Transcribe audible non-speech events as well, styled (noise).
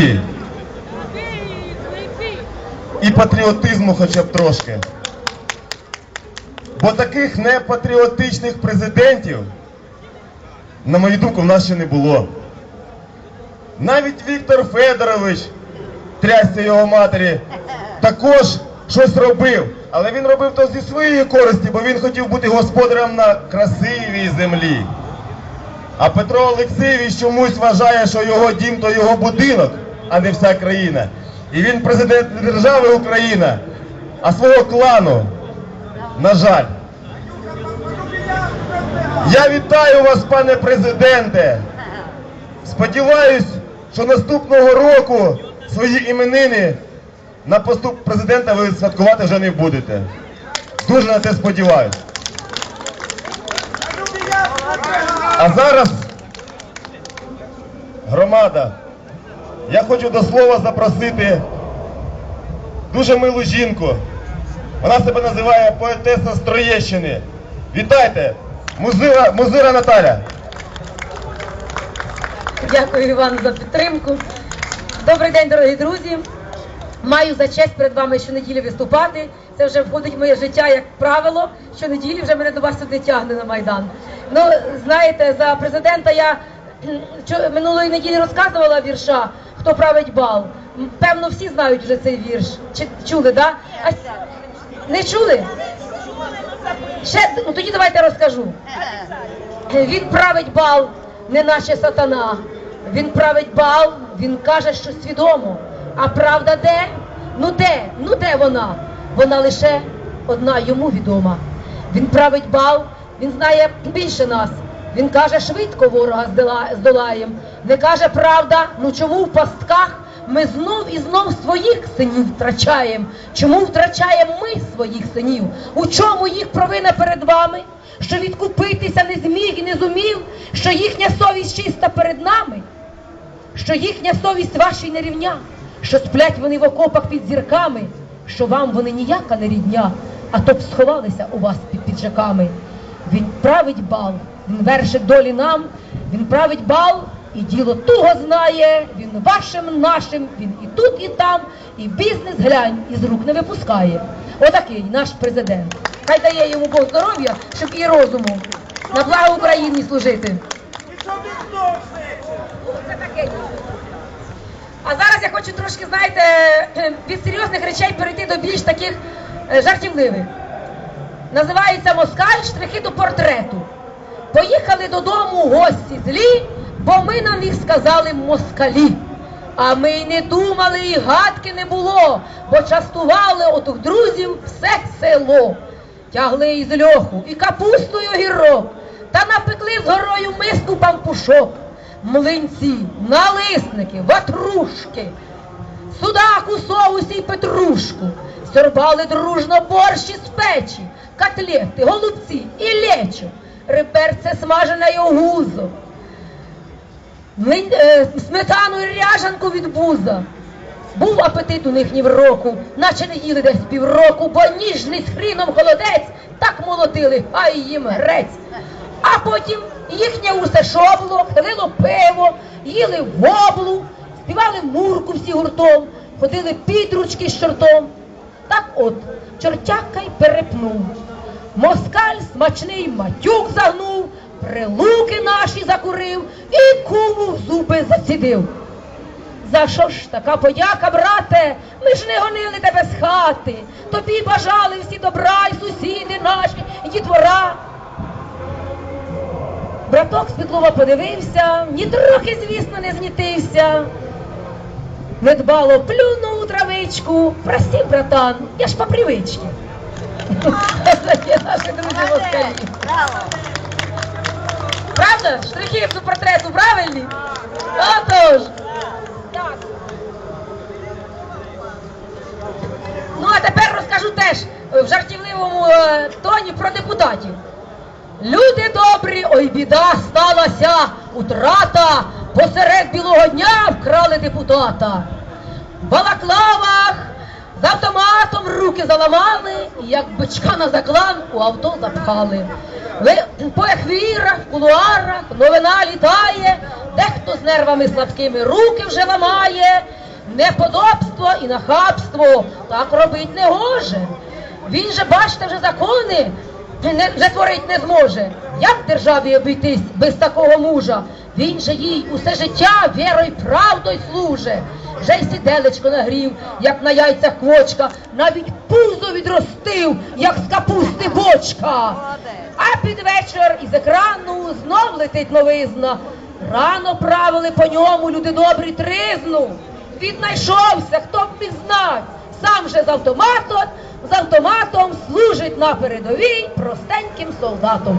совісті і патріотизму хоча б трошки. Бо таких непатріотичних президентів, на мою думку, в нас ще не було. Навіть Віктор Федорович, трясся його матері, також щось робив. Але він робив то зі своєї користі, бо він хотів бути господарем на красивій землі. А Петро Олексійович чомусь вважає, що його дім то його будинок, а не вся країна. І він президент не держави Україна, а свого клану. На жаль. Я вітаю вас, пане президенте. Сподіваюсь, що наступного року свої іменини на посту президента ви святкувати вже не будете. Дуже на це сподіваюсь. А зараз, громада, я хочу до слова запросити дуже милу жінку. Вона себе називає поетеса з Троєщини. Вітайте! Музира, Музира Наталя. Дякую Іван за підтримку. Добрий день, дорогі друзі. Маю за честь перед вами щонеділі виступати. Це вже входить в моє життя як правило. Щонеділі вже мене до вас сюди тягне на Майдан. Ну, знаєте, за президента я минулої неділі розказувала вірша, хто править бал. Певно, всі знають вже цей вірш. Чи чули, да? А не чули? Ще ну тоді давайте розкажу. Він править бал, не наче сатана. Він править бал, він каже, що свідомо. А правда де? Ну де? Ну де вона? Вона лише одна йому відома. Він править бал, він знає більше нас. Він каже, швидко ворога здолаєм. Не каже правда, ну чому в пастках ми знов і знов своїх синів втрачаємо? Чому втрачаємо ми своїх синів? У чому їх провина перед вами? Що відкупитися не зміг і не зумів, що їхня совість чиста перед нами, що їхня совість вашій не рівня, що сплять вони в окопах під зірками, що вам вони ніяка не рідня, а то б сховалися у вас під піджаками. Він править бал, він вершить долі нам, він править бал і діло туго знає, він вашим, нашим, він і тут, і там, і бізнес глянь, із рук не випускає. Отакий наш президент. Хай дає йому Бог здоров'я, щоб і розуму на благо Україні служити. А зараз я хочу трошки, знаєте, (clears throat) від серйозних речей перейти до більш таких е, жартівливих. Називається Москаль штрихи до портрету. Поїхали додому гості злі, бо ми нам їх сказали москалі. А ми й не думали, і гадки не було, бо частували отих друзів все село. Тягли із льоху і капусту, і огірок, та напекли з горою миску пампушок. Млинці, налисники, ватрушки, судаку, соусі й петрушку. Сорбали дружно борщ із печі, котлети, голубці і лечо, реперце смажене Млин- е, сметану і ряжанку від буза. Був апетит у них ні в року, наче не їли десь півроку, бо ніжний з хріном холодець так молотили, а їм грець. А потім їхнє усе шобло, хилило пиво, їли воблу, співали мурку всі гуртом, ходили підручки з чортом. Так от, чортяка й перепнув. Москаль смачний матюк загнув, прилуки наші закурив і куму в зуби зацідив. За що ж така подяка, брате? Ми ж не гонили тебе з хати. Тобі бажали всі добра, і сусіди наші, і дітвора. Браток Світлова подивився, ні трохи, звісно, не знітився. Недбало плюнув у травичку. Прости, братан, я ж по привичці. Наші друзі москалі. Правда? Штрихи до портрету правильні? Отож. Ну, а тепер розкажу теж в жартівливому е, тоні про депутатів. Люди добрі, ой, біда сталася, утрата, посеред білого дня вкрали депутата. В балаклавах, руки заламали, як бичка на заклан у авто запхали. По ехвірах, кулуарах новина літає, дехто з нервами слабкими руки вже ламає. Неподобство і нахабство так робить не гоже. Він же, бачите, вже закони не, вже творить не зможе. Як державі обійтись без такого мужа? Він же їй усе життя вірою правдою служе. Вже й сіделечко нагрів, як на яйцях квочка, навіть пузо відростив, як з капусти бочка. А під вечір із екрану знов летить новизна. Рано правили по ньому люди добрі тризну. Віднайшовся, хто б міг. Сам же з автоматом, з автоматом служить на передовій простеньким солдатом.